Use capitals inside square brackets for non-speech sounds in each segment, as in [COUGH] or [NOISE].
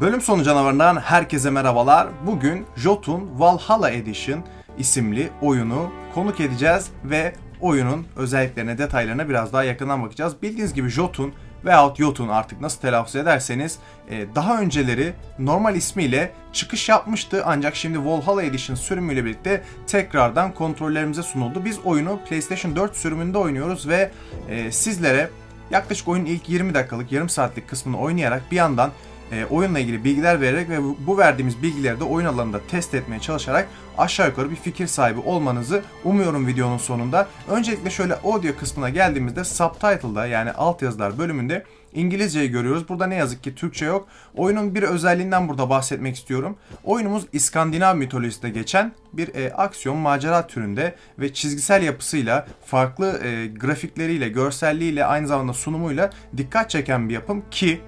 Bölüm sonu canavarından herkese merhabalar. Bugün Jotun Valhalla Edition isimli oyunu konuk edeceğiz ve oyunun özelliklerine, detaylarına biraz daha yakından bakacağız. Bildiğiniz gibi Jotun veyahut Jotun artık nasıl telaffuz ederseniz e, daha önceleri normal ismiyle çıkış yapmıştı ancak şimdi Valhalla Edition sürümüyle birlikte tekrardan kontrollerimize sunuldu. Biz oyunu PlayStation 4 sürümünde oynuyoruz ve e, sizlere yaklaşık oyunun ilk 20 dakikalık, yarım saatlik kısmını oynayarak bir yandan e, oyunla ilgili bilgiler vererek ve bu- verdiğimiz bilgileri de oyun alanında test etmeye çalışarak aşağı yukarı bir fikir sahibi olmanızı umuyorum videonun sonunda. Öncelikle şöyle audio kısmına geldiğimizde subtitle'da yani altyazılar bölümünde İngilizceyi görüyoruz. Burada ne yazık ki Türkçe yok. Oyunun bir özelliğinden burada bahsetmek istiyorum. Oyunumuz İskandinav mitolojisinde geçen bir e, aksiyon macera türünde ve çizgisel yapısıyla, farklı e, grafikleriyle, görselliğiyle, aynı zamanda sunumuyla dikkat çeken bir yapım ki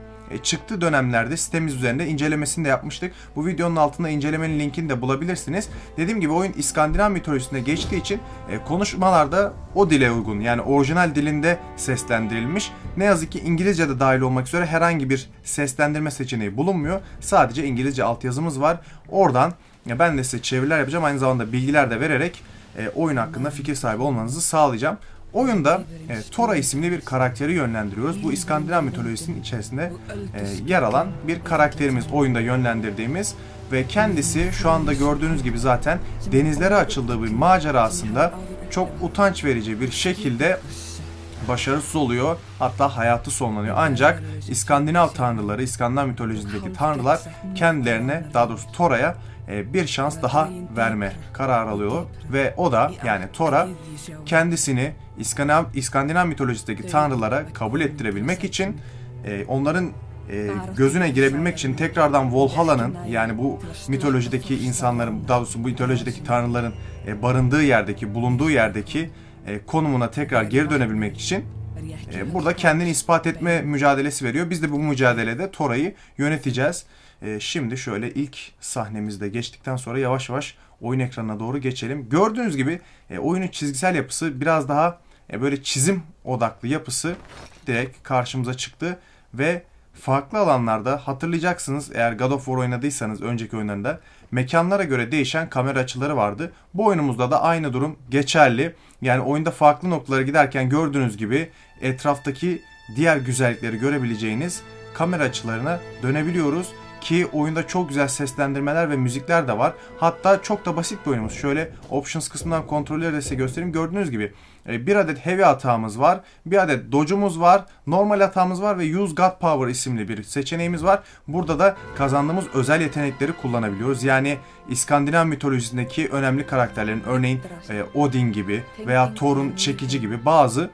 çıktığı dönemlerde sitemiz üzerinde incelemesini de yapmıştık. Bu videonun altında incelemenin linkini de bulabilirsiniz. Dediğim gibi oyun İskandinav mitolojisinde geçtiği için e, konuşmalarda o dile uygun yani orijinal dilinde seslendirilmiş. Ne yazık ki İngilizce de dahil olmak üzere herhangi bir seslendirme seçeneği bulunmuyor. Sadece İngilizce altyazımız var. Oradan ya ben de size çeviriler yapacağım. Aynı zamanda bilgiler de vererek e, oyun hakkında fikir sahibi olmanızı sağlayacağım. Oyunda e, Tora isimli bir karakteri yönlendiriyoruz. Bu İskandinav mitolojisinin içerisinde e, yer alan bir karakterimiz oyunda yönlendirdiğimiz ve kendisi şu anda gördüğünüz gibi zaten denizlere açıldığı bir macerasında çok utanç verici bir şekilde başarısız oluyor. Hatta hayatı sonlanıyor. Ancak İskandinav tanrıları, İskandinav mitolojisindeki tanrılar kendilerine, daha doğrusu Thora'ya e, bir şans daha verme kararı alıyor. Ve o da yani Thora kendisini İskandinav, İskandinav mitolojisindeki tanrılara kabul ettirebilmek için e, onların e, gözüne girebilmek için tekrardan Valhalla'nın yani bu mitolojideki insanların daha doğrusu bu mitolojideki tanrıların e, barındığı yerdeki bulunduğu yerdeki e, konumuna tekrar geri dönebilmek için e, burada kendini ispat etme mücadelesi veriyor. Biz de bu mücadelede Tora'yı yöneteceğiz. E, şimdi şöyle ilk sahnemizde geçtikten sonra yavaş yavaş oyun ekranına doğru geçelim. Gördüğünüz gibi e, oyunun çizgisel yapısı biraz daha e, böyle çizim odaklı yapısı direkt karşımıza çıktı ve farklı alanlarda hatırlayacaksınız eğer God of War oynadıysanız önceki oyunlarında mekanlara göre değişen kamera açıları vardı. Bu oyunumuzda da aynı durum geçerli. Yani oyunda farklı noktalara giderken gördüğünüz gibi etraftaki diğer güzellikleri görebileceğiniz kamera açılarına dönebiliyoruz ki oyunda çok güzel seslendirmeler ve müzikler de var. Hatta çok da basit bir oyunumuz. Şöyle options kısmından kontrolleri de size göstereyim. Gördüğünüz gibi e, bir adet heavy atağımız var. Bir adet dodge'umuz var. Normal atağımız var ve use God power isimli bir seçeneğimiz var. Burada da kazandığımız özel yetenekleri kullanabiliyoruz. Yani İskandinav mitolojisindeki önemli karakterlerin örneğin e, Odin gibi veya Thor'un çekici gibi bazı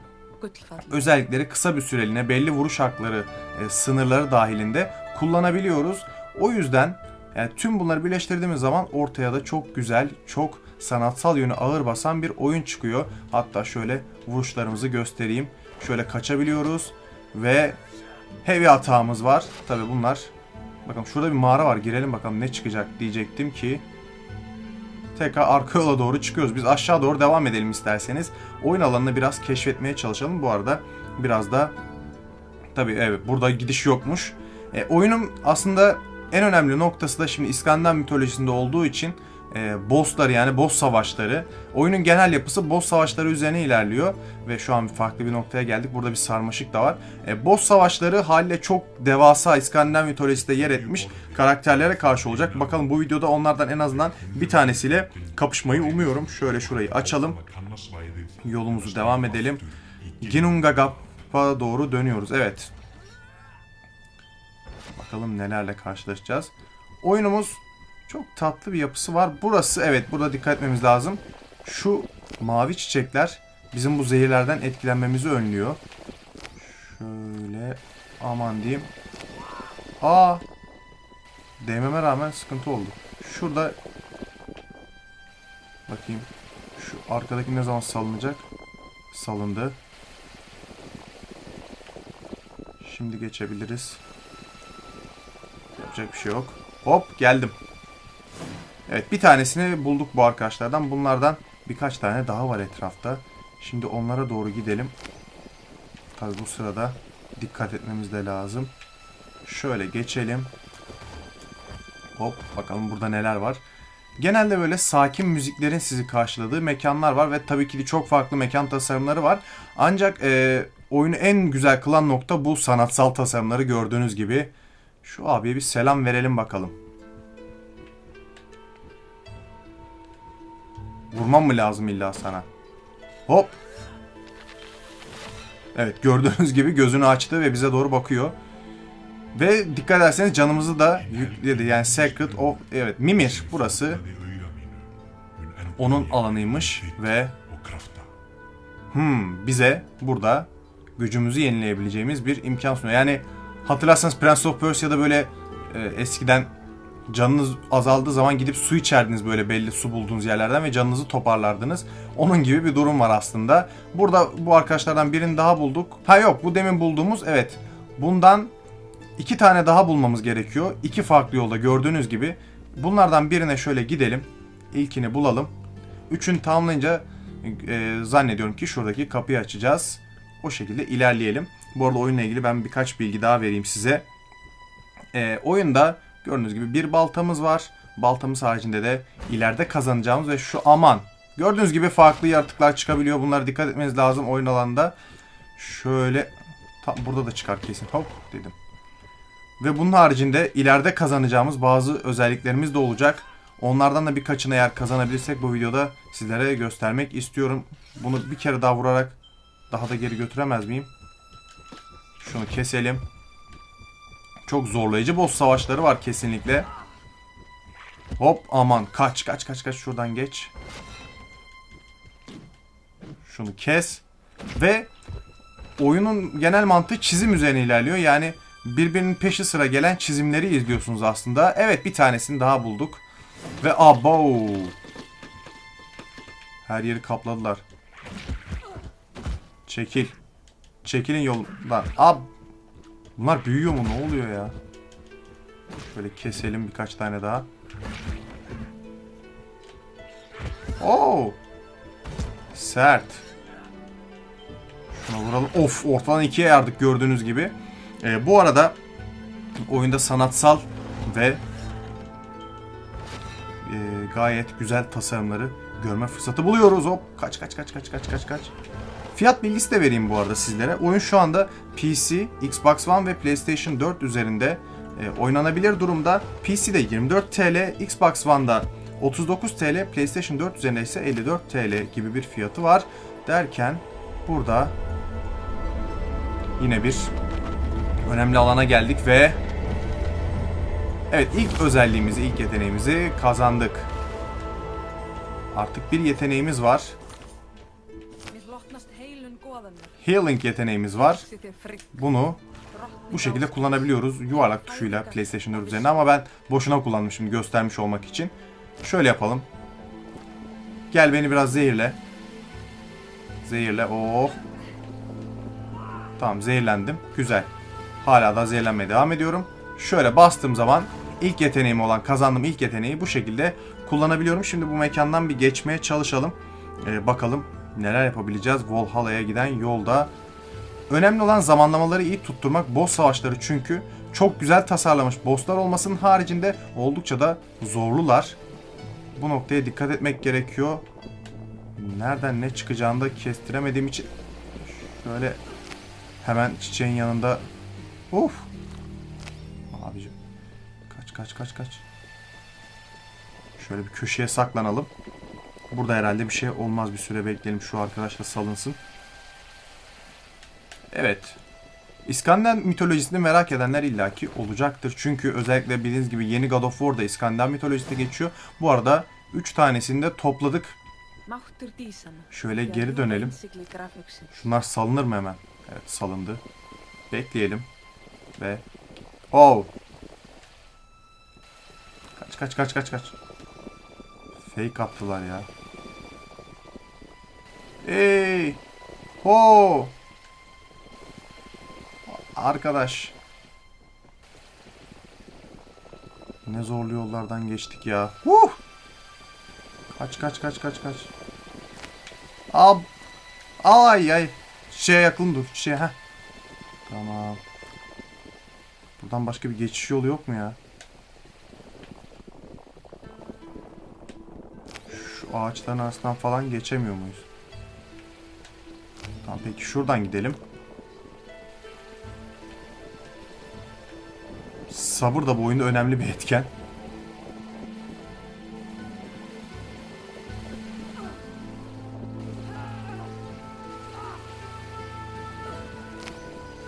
özellikleri kısa bir süreliğine belli vuruş hakları e, sınırları dahilinde kullanabiliyoruz. O yüzden yani tüm bunları birleştirdiğimiz zaman ortaya da çok güzel, çok sanatsal yönü ağır basan bir oyun çıkıyor. Hatta şöyle vuruşlarımızı göstereyim. Şöyle kaçabiliyoruz ve heavy atağımız var. Tabi bunlar bakın şurada bir mağara var. Girelim bakalım ne çıkacak diyecektim ki tekrar arka yola doğru çıkıyoruz. Biz aşağı doğru devam edelim isterseniz. Oyun alanını biraz keşfetmeye çalışalım. Bu arada biraz da tabii evet burada gidiş yokmuş. E, oyunun aslında en önemli noktası da şimdi İskandinav mitolojisinde olduğu için e, bosslar yani boss savaşları. Oyunun genel yapısı boss savaşları üzerine ilerliyor ve şu an farklı bir noktaya geldik. Burada bir sarmaşık da var. E, boss savaşları haliyle çok devasa İskandinav mitolojisinde yer etmiş karakterlere karşı olacak. Bakalım bu videoda onlardan en azından bir tanesiyle kapışmayı umuyorum. Şöyle şurayı açalım. Yolumuzu devam edelim. Ginnungagap'a doğru dönüyoruz. Evet. Bakalım nelerle karşılaşacağız. Oyunumuz çok tatlı bir yapısı var. Burası evet burada dikkat etmemiz lazım. Şu mavi çiçekler bizim bu zehirlerden etkilenmemizi önlüyor. Şöyle aman diyeyim. Aa değmeme rağmen sıkıntı oldu. Şurada bakayım. Şu arkadaki ne zaman salınacak? Salındı. Şimdi geçebiliriz. Yapacak bir şey yok. Hop geldim. Evet bir tanesini bulduk bu arkadaşlardan. Bunlardan birkaç tane daha var etrafta. Şimdi onlara doğru gidelim. Tabi bu sırada dikkat etmemiz de lazım. Şöyle geçelim. Hop bakalım burada neler var. Genelde böyle sakin müziklerin sizi karşıladığı mekanlar var ve tabii ki de çok farklı mekan tasarımları var. Ancak e, oyunu en güzel kılan nokta bu sanatsal tasarımları gördüğünüz gibi. Şu abiye bir selam verelim bakalım. Vurmam mı lazım illa sana? Hop. Evet gördüğünüz gibi gözünü açtı ve bize doğru bakıyor. Ve dikkat ederseniz canımızı da yükledi. Yani Secret of... Evet Mimir burası. Onun alanıymış ve hmm, bize burada gücümüzü yenileyebileceğimiz bir imkan sunuyor. Yani hatırlarsanız Prince of Persia'da böyle e, eskiden canınız azaldığı zaman gidip su içerdiniz böyle belli su bulduğunuz yerlerden ve canınızı toparlardınız. Onun gibi bir durum var aslında. Burada bu arkadaşlardan birini daha bulduk. Ha yok bu demin bulduğumuz evet. Bundan iki tane daha bulmamız gerekiyor. İki farklı yolda gördüğünüz gibi. Bunlardan birine şöyle gidelim. İlkini bulalım. Üçünü tamamlayınca e, zannediyorum ki şuradaki kapıyı açacağız. O şekilde ilerleyelim. Bu arada oyunla ilgili ben birkaç bilgi daha vereyim size. E, oyunda gördüğünüz gibi bir baltamız var. Baltamız haricinde de ileride kazanacağımız ve şu aman. Gördüğünüz gibi farklı yaratıklar çıkabiliyor. Bunlara dikkat etmeniz lazım oyun alanında. Şöyle tam burada da çıkar kesin. Hop dedim. Ve bunun haricinde ileride kazanacağımız bazı özelliklerimiz de olacak. Onlardan da birkaçını eğer kazanabilirsek bu videoda sizlere göstermek istiyorum. Bunu bir kere daha vurarak daha da geri götüremez miyim? Şunu keselim. Çok zorlayıcı boss savaşları var kesinlikle. Hop aman kaç kaç kaç kaç şuradan geç. Şunu kes. Ve oyunun genel mantığı çizim üzerine ilerliyor. Yani birbirinin peşi sıra gelen çizimleri izliyorsunuz aslında. Evet bir tanesini daha bulduk. Ve abo. Her yeri kapladılar. Çekil. Çekilin yoldan. Ab. Bunlar büyüyor mu? Ne oluyor ya? Şöyle keselim birkaç tane daha. Oo. Sert. Şuna vuralım. Of ortadan ikiye yardık gördüğünüz gibi. Ee, bu arada oyunda sanatsal ve e, gayet güzel tasarımları görme fırsatı buluyoruz. Hop kaç kaç kaç kaç kaç kaç kaç. Fiyat bilgisi de vereyim bu arada sizlere. Oyun şu anda PC, Xbox One ve PlayStation 4 üzerinde e, oynanabilir durumda. PC'de 24 TL, Xbox One'da 39 TL, PlayStation 4 üzerinde ise 54 TL gibi bir fiyatı var. Derken burada yine bir önemli alana geldik ve evet ilk özelliğimizi, ilk yeteneğimizi kazandık. Artık bir yeteneğimiz var. Healing yeteneğimiz var. Bunu bu şekilde kullanabiliyoruz yuvarlak tuşuyla PlayStation 4 üzerine ama ben boşuna kullanmışım göstermiş olmak için. Şöyle yapalım. Gel beni biraz zehirle. Zehirle. Oh. Tamam zehirlendim. Güzel. Hala da zehirlenmeye devam ediyorum. Şöyle bastığım zaman ilk yeteneğim olan kazandığım ilk yeteneği bu şekilde kullanabiliyorum. Şimdi bu mekandan bir geçmeye çalışalım. Ee, bakalım neler yapabileceğiz Valhalla'ya giden yolda. Önemli olan zamanlamaları iyi tutturmak. Boss savaşları çünkü çok güzel tasarlamış bosslar olmasının haricinde oldukça da zorlular. Bu noktaya dikkat etmek gerekiyor. Nereden ne çıkacağını da kestiremediğim için şöyle hemen çiçeğin yanında Uf. Abicim. Kaç kaç kaç kaç. Şöyle bir köşeye saklanalım. Burada herhalde bir şey olmaz bir süre bekleyelim şu arkadaş da salınsın. Evet. İskandinav mitolojisini merak edenler illaki olacaktır. Çünkü özellikle bildiğiniz gibi yeni God of War'da İskandinav mitolojisi geçiyor. Bu arada 3 tanesini de topladık. Şöyle geri dönelim. Şunlar salınır mı hemen? Evet salındı. Bekleyelim. Ve... Oh! Kaç kaç kaç kaç kaç. Fake attılar ya. Ey! Ho! Arkadaş. Ne zorlu yollardan geçtik ya. Huh! Kaç kaç kaç kaç kaç. Ab. Ay ay. Şeye yakın dur. Şey ha. Tamam. Buradan başka bir geçiş yolu yok mu ya? Şu ağaçların arasından falan geçemiyor muyuz? Peki şuradan gidelim. Sabır da bu oyunda önemli bir etken.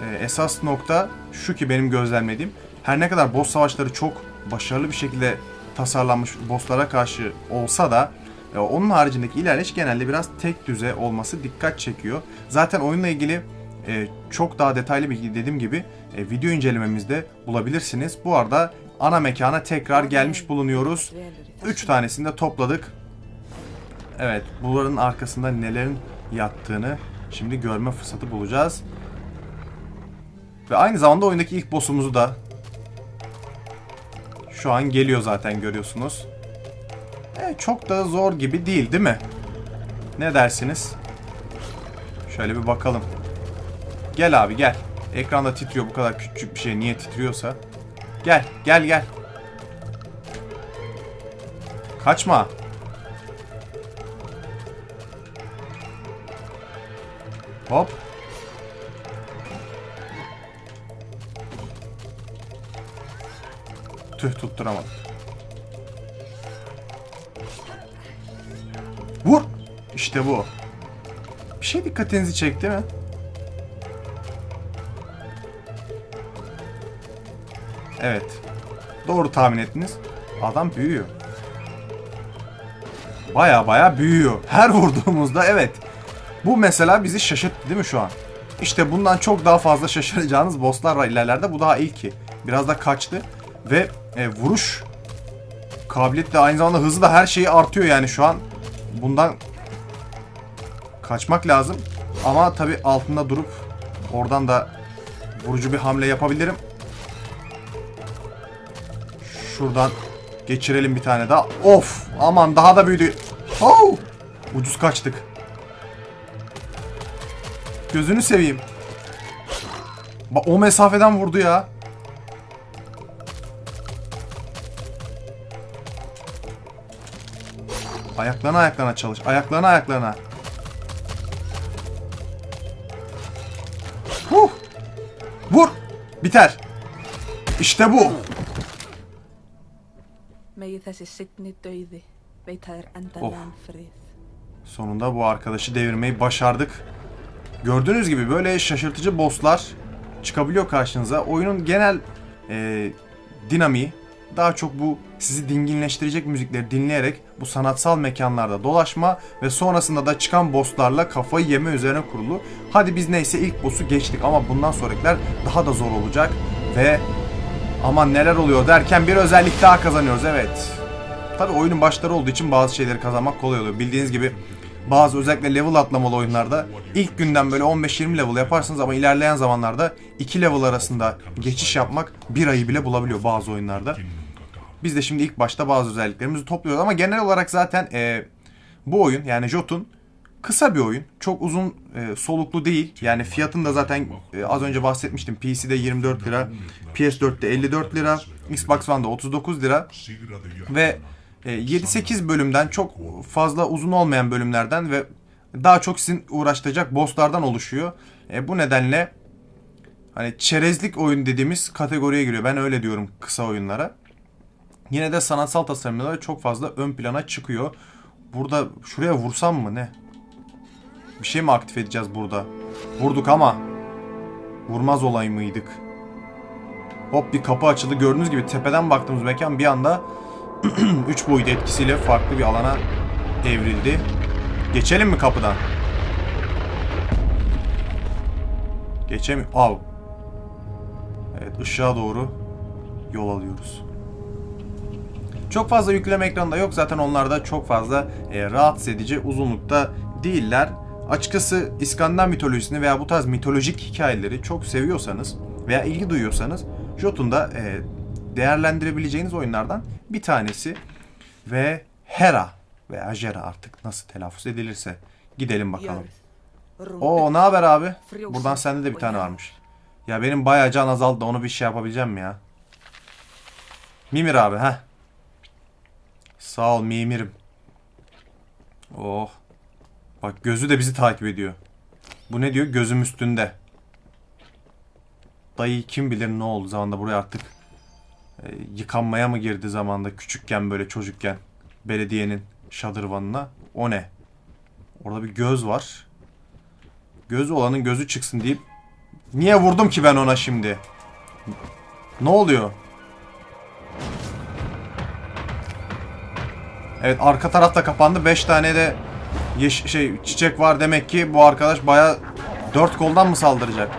Ee, esas nokta şu ki benim gözlemlediğim her ne kadar boss savaşları çok başarılı bir şekilde tasarlanmış bosslara karşı olsa da e, onun haricindeki ilerleyiş genelde biraz tek düze olması dikkat çekiyor. Zaten oyunla ilgili e, çok daha detaylı bilgi dediğim gibi e, video incelememizde bulabilirsiniz. Bu arada ana mekana tekrar gelmiş bulunuyoruz. Dvelur í 3 þessum. tanesini de topladık. Evet, bunların arkasında nelerin yattığını şimdi görme fırsatı bulacağız. Ve aynı zamanda oyundaki ilk boss'umuzu da şu an geliyor zaten görüyorsunuz. Evet, çok da zor gibi değil değil mi? Ne dersiniz? Şöyle bir bakalım. Gel abi gel. Ekranda titriyor bu kadar küçük bir şey niye titriyorsa. Gel gel gel. Kaçma. Hop. Tüh tutturamadım. İşte bu. Bir şey dikkatinizi çekti mi? Evet. Doğru tahmin ettiniz. Adam büyüyor. Baya baya büyüyor. Her [LAUGHS] vurduğumuzda evet. Bu mesela bizi şaşırttı değil mi şu an? İşte bundan çok daha fazla şaşıracağınız bosslar var ilerlerde. Bu daha ilki. Biraz da kaçtı. Ve e, vuruş kabiliyeti de aynı zamanda hızı da her şeyi artıyor yani şu an. Bundan kaçmak lazım. Ama tabi altında durup oradan da vurucu bir hamle yapabilirim. Şuradan geçirelim bir tane daha. Of! Aman daha da büyüdü. Oh! Ucuz kaçtık. Gözünü seveyim. Bak o mesafeden vurdu ya. Ayaklarına ayaklarına çalış. Ayaklarına ayaklarına. Oh. endanlegan frið. Sonunda bu arkadaşı devirmeyi başardık. Gördüğünüz gibi böyle şaşırtıcı bosslar çıkabiliyor karşınıza. Oyunun genel e, dinamiği daha çok bu sizi dinginleştirecek müzikleri dinleyerek bu sanatsal mekanlarda dolaşma ve sonrasında da çıkan bosslarla kafayı yeme üzerine kurulu. Hadi biz neyse ilk boss'u geçtik ama bundan sonrakiler daha da zor olacak ve aman neler oluyor derken bir özellik daha kazanıyoruz evet. Tabi oyunun başları olduğu için bazı şeyleri kazanmak kolay oluyor. Bildiğiniz gibi bazı özellikle level atlamalı oyunlarda ilk günden böyle 15-20 level yaparsınız ama ilerleyen zamanlarda 2 level arasında geçiş yapmak bir ayı bile bulabiliyor bazı oyunlarda. Biz de şimdi ilk başta bazı özelliklerimizi topluyoruz ama genel olarak zaten e, bu oyun yani Jotun kısa bir oyun. Çok uzun e, soluklu değil. Yani fiyatını da zaten e, az önce bahsetmiştim. PC'de 24 lira, PS4'te 54 lira, Xbox One'da 39 lira ve e, 7-8 bölümden çok fazla uzun olmayan bölümlerden ve daha çok sizin uğraştıracak bosslardan oluşuyor. E, bu nedenle hani çerezlik oyun dediğimiz kategoriye giriyor. Ben öyle diyorum kısa oyunlara. Yine de sanatsal tasarımları çok fazla ön plana çıkıyor. Burada şuraya vursam mı ne? Bir şey mi aktif edeceğiz burada? Vurduk ama vurmaz olay mıydık? Hop bir kapı açıldı. Gördüğünüz gibi tepeden baktığımız mekan bir anda [CLEARS THROAT] 3 boyut etkisiyle farklı bir alana evrildi. Geçelim mi kapıdan? Geçemiyor. Al. Evet ışığa doğru yol alıyoruz. Çok fazla yükleme ekranı da yok. Zaten onlar da çok fazla e, rahatsız edici uzunlukta değiller. Açıkçası İskandinav mitolojisini veya bu tarz mitolojik hikayeleri çok seviyorsanız veya ilgi duyuyorsanız Jotun da e, değerlendirebileceğiniz oyunlardan bir tanesi. Ve Hera veya Jera artık nasıl telaffuz edilirse gidelim bakalım. Oo ne haber abi? Buradan sende de bir tane varmış. Ya benim bayağı can azaldı da onu bir şey yapabileceğim mi ya? Mimir abi ha. Sağ ol Mimir'im. Oh. Bak gözü de bizi takip ediyor. Bu ne diyor? Gözüm üstünde. Dayı kim bilir ne oldu zamanda buraya artık e, yıkanmaya mı girdi zamanda küçükken böyle çocukken belediyenin şadırvanına. O ne? Orada bir göz var. Göz olanın gözü çıksın deyip niye vurdum ki ben ona şimdi? Ne oluyor? Evet arka tarafta kapandı. 5 tane de yeş şey çiçek var demek ki bu arkadaş baya dört koldan mı saldıracak?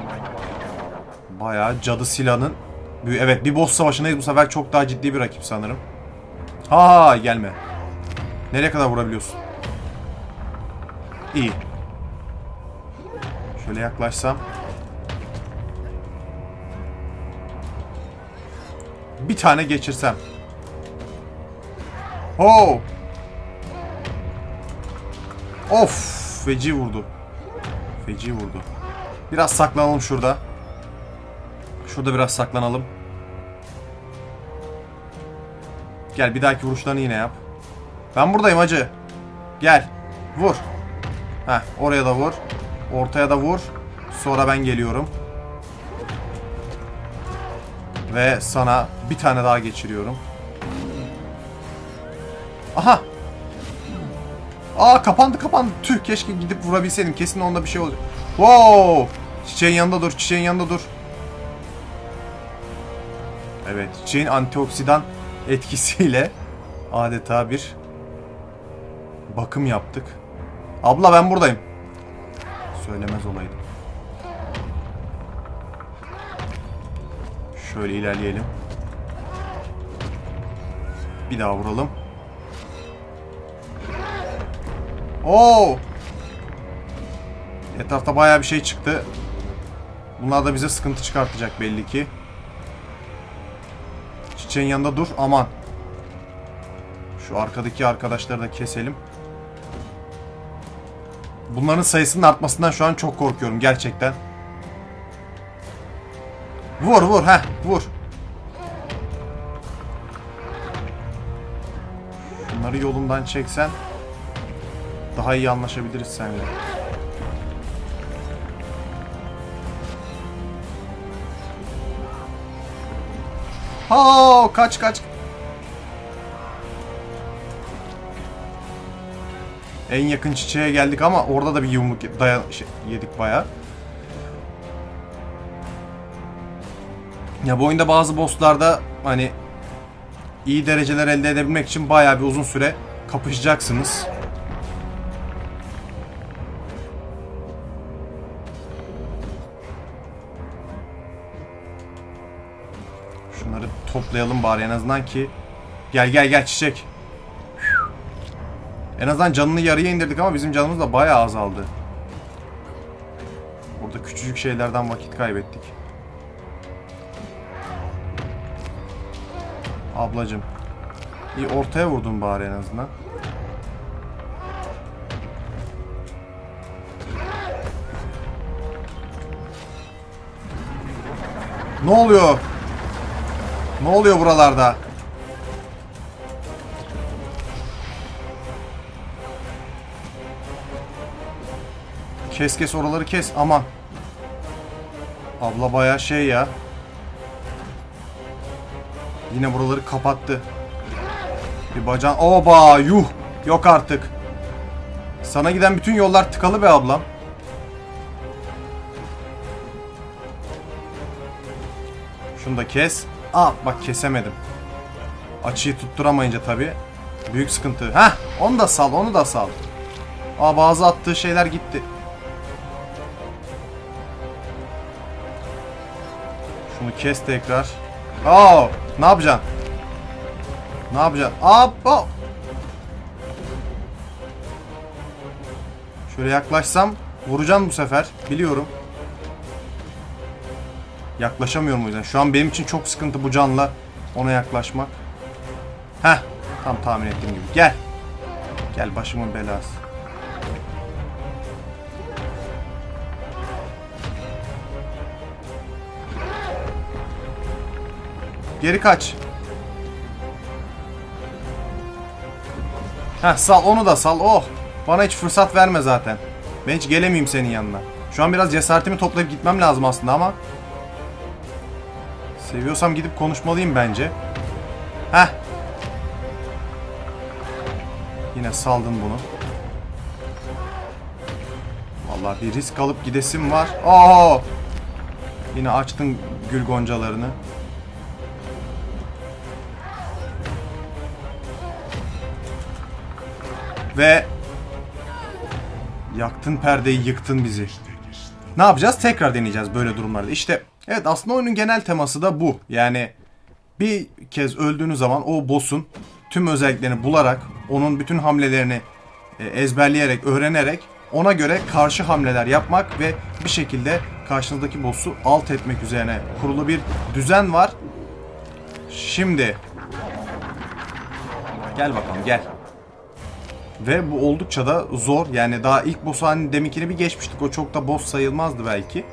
Baya cadı silahının evet bir boss savaşındayız bu sefer çok daha ciddi bir rakip sanırım. Ha gelme. Nereye kadar vurabiliyorsun? İyi. Şöyle yaklaşsam. Bir tane geçirsem. Ho! Of! Feci vurdu. Feci vurdu. Biraz saklanalım şurada. Şurada biraz saklanalım. Gel bir dahaki vuruşlarını yine yap. Ben buradayım hacı. Gel. Vur. Heh oraya da vur. Ortaya da vur. Sonra ben geliyorum. Ve sana bir tane daha geçiriyorum. Aha. Aa kapandı kapandı. Tüh keşke gidip vurabilseydim. Kesin onda bir şey olacak. Wow. Çiçeğin yanında dur. Çiçeğin yanında dur. Evet. Çiçeğin antioksidan etkisiyle [LAUGHS] adeta bir bakım yaptık. Abla ben buradayım. Söylemez olaydım. Şöyle ilerleyelim. Bir daha vuralım. Oo! Etrafta bayağı bir şey çıktı. Bunlar da bize sıkıntı çıkartacak belli ki. Çiçeğin yanında dur. Aman. Şu arkadaki arkadaşları da keselim. Bunların sayısının artmasından şu an çok korkuyorum gerçekten. Vur vur ha vur. Şunları yolundan çeksen daha iyi anlaşabiliriz seninle. Ha kaç kaç. En yakın çiçeğe geldik ama orada da bir yumruk dayan şey, yedik bayağı. Ya bu oyunda bazı bosslarda hani iyi dereceler elde edebilmek için bayağı bir uzun süre kapışacaksınız. Toplayalım bari en azından ki. Gel gel gel çiçek. En azından canını yarıya indirdik ama bizim canımız da bayağı azaldı. Burada küçücük şeylerden vakit kaybettik. Ablacım. İyi ortaya vurdun bari en azından. Ne oluyor? Ne oluyor buralarda? Kes kes oraları kes aman. Abla baya şey ya. Yine buraları kapattı. Bir bacan. Oba yuh. Yok artık. Sana giden bütün yollar tıkalı be ablam. Şunu da kes. Aa bak kesemedim. Açıyı tutturamayınca tabi. Büyük sıkıntı. Heh onu da sal onu da sal. Aa bazı attığı şeyler gitti. Şunu kes tekrar. Aa ne yapacaksın? Ne yapacaksın? Aa, aa. Şöyle yaklaşsam vuracağım bu sefer. Biliyorum. Yaklaşamıyorum o yüzden. Şu an benim için çok sıkıntı bu canla ona yaklaşmak. Heh. Tam tahmin ettiğim gibi. Gel. Gel başımın belası. Geri kaç. Heh sal onu da sal. Oh. Bana hiç fırsat verme zaten. Ben hiç gelemeyeyim senin yanına. Şu an biraz cesaretimi toplayıp gitmem lazım aslında ama. Seviyorsam gidip konuşmalıyım bence. Heh. Yine saldın bunu. Vallahi bir risk alıp gidesim var. Oo! Yine açtın gül goncalarını. Ve yaktın perdeyi, yıktın bizi. Ne yapacağız? Tekrar deneyeceğiz böyle durumlarda. İşte evet aslında oyunun genel teması da bu. Yani bir kez öldüğünüz zaman o boss'un tüm özelliklerini bularak, onun bütün hamlelerini e, ezberleyerek, öğrenerek ona göre karşı hamleler yapmak ve bir şekilde karşınızdaki boss'u alt etmek üzerine kurulu bir düzen var. Şimdi gel bakalım gel. Ve bu oldukça da zor. Yani daha ilk boss hani deminkini bir geçmiştik. O çok da boss sayılmazdı belki.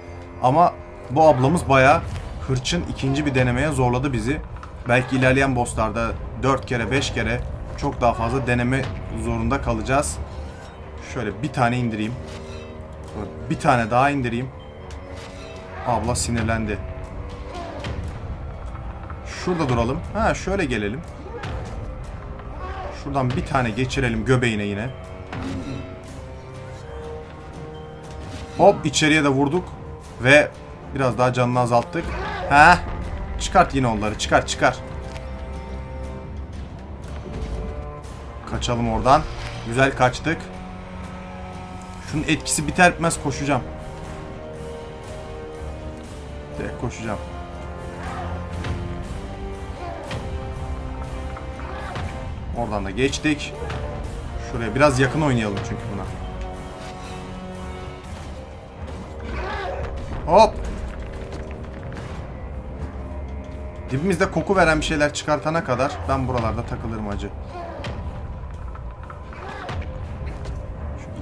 Ama bu ablamız bayağı hırçın ikinci bir denemeye zorladı bizi. Belki ilerleyen bosslarda 4 kere 5 kere çok daha fazla deneme zorunda kalacağız. Şöyle bir tane indireyim. Bir tane daha indireyim. Abla sinirlendi. Şurada duralım. Ha şöyle gelelim. Şuradan bir tane geçirelim göbeğine yine. Hop içeriye de vurduk. Ve biraz daha canını azalttık. Heh. Çıkart yine onları. Çıkar çıkar. Kaçalım oradan. Güzel kaçtık. Şunun etkisi biter bitmez koşacağım. Direkt koşacağım. Oradan da geçtik. Şuraya biraz yakın oynayalım çünkü buna. Hop. Dibimizde koku veren bir şeyler çıkartana kadar ben buralarda takılırım acı.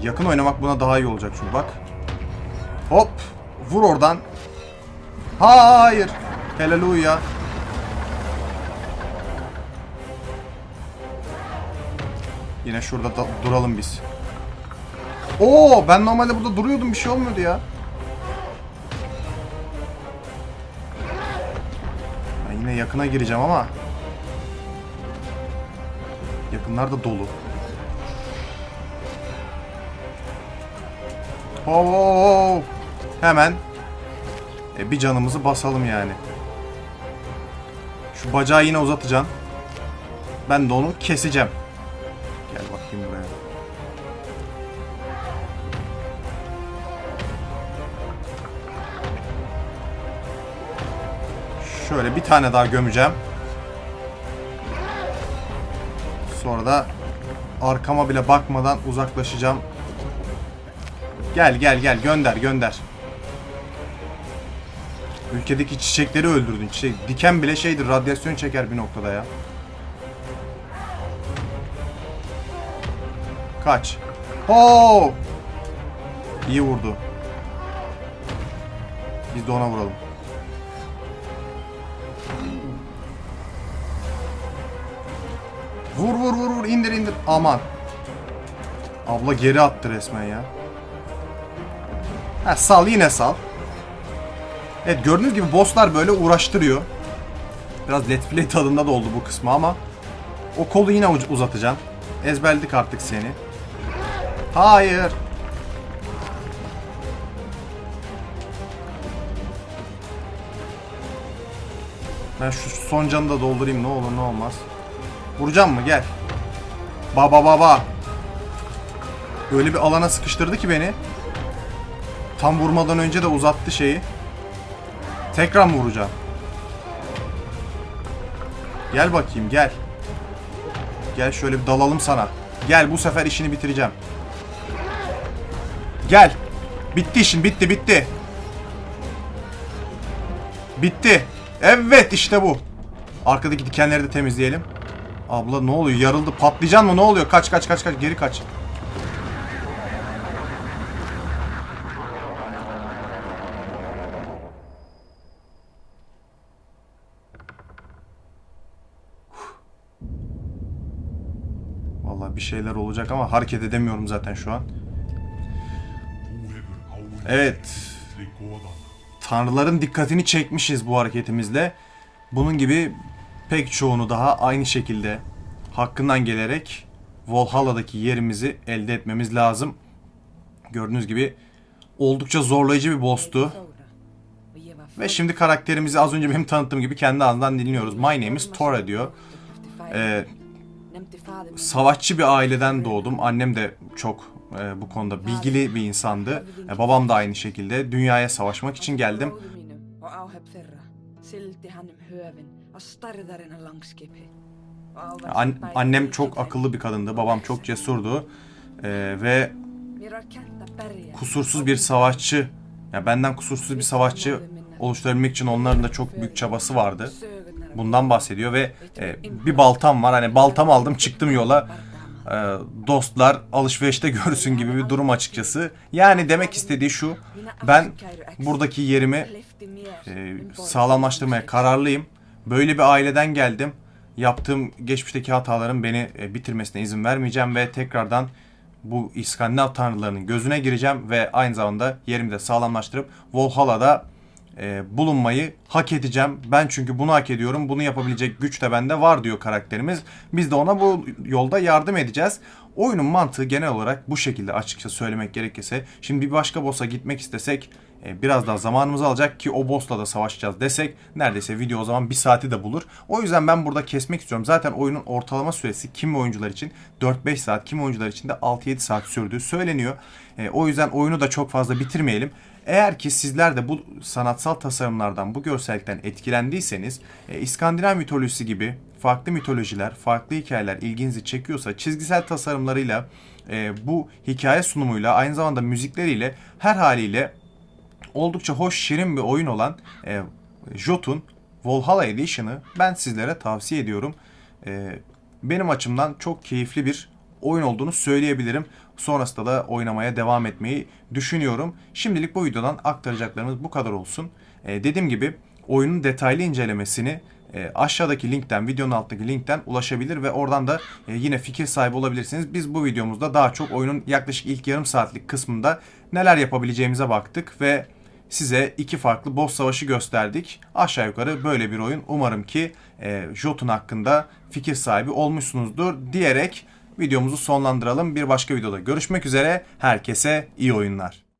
Yakın oynamak buna daha iyi olacak çünkü bak. Hop. Vur oradan. Hayır. Haleluya. Yine şurada da duralım biz. Oo, ben normalde burada duruyordum bir şey olmuyordu ya. Yakına gireceğim ama yakınlar da dolu. Oo, hemen e, bir canımızı basalım yani. Şu bacağı yine uzatacağım. Ben de onu keseceğim. Şöyle bir tane daha gömeceğim. Sonra da arkama bile bakmadan uzaklaşacağım. Gel gel gel gönder gönder. Ülkedeki çiçekleri öldürdün. Çiçek, diken bile şeydir radyasyon çeker bir noktada ya. Kaç. Oo! İyi vurdu. Biz de ona vuralım. Vur vur vur vur indir indir. Aman. Abla geri attı resmen ya. Ha sal yine sal. Evet gördüğünüz gibi bosslar böyle uğraştırıyor. Biraz Let's Play tadında da oldu bu kısmı ama o kolu yine uz- uzatacağım. Ezberledik artık seni. Hayır. Ben şu son canı da doldurayım ne olur ne olmaz. Vuracağım mı? Gel. Baba baba. Öyle bir alana sıkıştırdı ki beni. Tam vurmadan önce de uzattı şeyi. Tekrar mı vuracağım? Gel bakayım gel. Gel şöyle bir dalalım sana. Gel bu sefer işini bitireceğim. Gel. Bitti işin bitti bitti. Bitti. Evet işte bu. Arkadaki dikenleri de temizleyelim. Abla ne oluyor? Yarıldı. Patlayacaksın mı? Ne oluyor? Kaç kaç kaç kaç. Geri kaç. Vallahi bir şeyler olacak ama hareket edemiyorum zaten şu an. Evet. Tanrıların dikkatini çekmişiz bu hareketimizle. Bunun gibi pek çoğunu daha aynı şekilde hakkından gelerek Valhalla'daki yerimizi elde etmemiz lazım. Gördüğünüz gibi oldukça zorlayıcı bir boss'tu. Ve şimdi karakterimizi az önce benim tanıttığım gibi kendi ağzından dinliyoruz. My name is Tora diyor. Ee, savaşçı bir aileden doğdum. Annem de çok e, bu konuda bilgili bir insandı. E, babam da aynı şekilde. Dünyaya savaşmak için geldim. An- annem çok akıllı bir kadındı. Babam çok cesurdu. E, ve kusursuz bir savaşçı, ya benden kusursuz bir savaşçı oluşturabilmek için onların da çok büyük çabası vardı. Bundan bahsediyor ve e, bir baltam var. Hani baltam aldım çıktım yola. E, dostlar alışverişte görsün gibi bir durum açıkçası. Yani demek istediği şu. Ben buradaki yerimi e, sağlamlaştırmaya kararlıyım. Böyle bir aileden geldim. Yaptığım geçmişteki hataların beni e, bitirmesine izin vermeyeceğim ve tekrardan bu İskandinav tanrılarının gözüne gireceğim ve aynı zamanda yerimi de sağlamlaştırıp Valhalla'da e, bulunmayı hak edeceğim. Ben çünkü bunu hak ediyorum. Bunu yapabilecek güç de bende var diyor karakterimiz. Biz de ona bu yolda yardım edeceğiz. Oyunun mantığı genel olarak bu şekilde açıkça söylemek gerekirse. Şimdi bir başka boss'a gitmek istesek e, biraz daha zamanımızı alacak ki o boss'la da savaşacağız desek neredeyse video o zaman bir saati de bulur. O yüzden ben burada kesmek istiyorum. Zaten oyunun ortalama süresi kimi oyuncular için 4-5 saat, kimi oyuncular için de 6-7 saat sürdüğü söyleniyor. E, o yüzden oyunu da çok fazla bitirmeyelim. Eğer ki sizler de bu sanatsal tasarımlardan, bu görsellikten etkilendiyseniz, e, İskandinav mitolojisi gibi farklı mitolojiler, farklı hikayeler ilginizi çekiyorsa çizgisel tasarımlarıyla, e, bu hikaye sunumuyla, aynı zamanda müzikleriyle her haliyle oldukça hoş, şirin bir oyun olan e, Jotun Valhalla Edition'ı ben sizlere tavsiye ediyorum. E, benim açımdan çok keyifli bir oyun olduğunu söyleyebilirim. Sonrasında da oynamaya devam etmeyi düşünüyorum. Şimdilik bu videodan aktaracaklarımız bu kadar olsun. E, dediğim gibi oyunun detaylı incelemesini e, aşağıdaki linkten, videonun altındaki linkten ulaşabilir ve oradan da e, yine fikir sahibi olabilirsiniz. Biz bu videomuzda daha çok oyunun yaklaşık ilk yarım saatlik kısmında neler yapabileceğimize baktık ve size iki farklı boss savaşı gösterdik. Aşağı yukarı böyle bir oyun. Umarım ki e, Jotun hakkında fikir sahibi olmuşsunuzdur diyerek videomuzu sonlandıralım. Bir başka videoda görüşmek üzere. Herkese iyi oyunlar.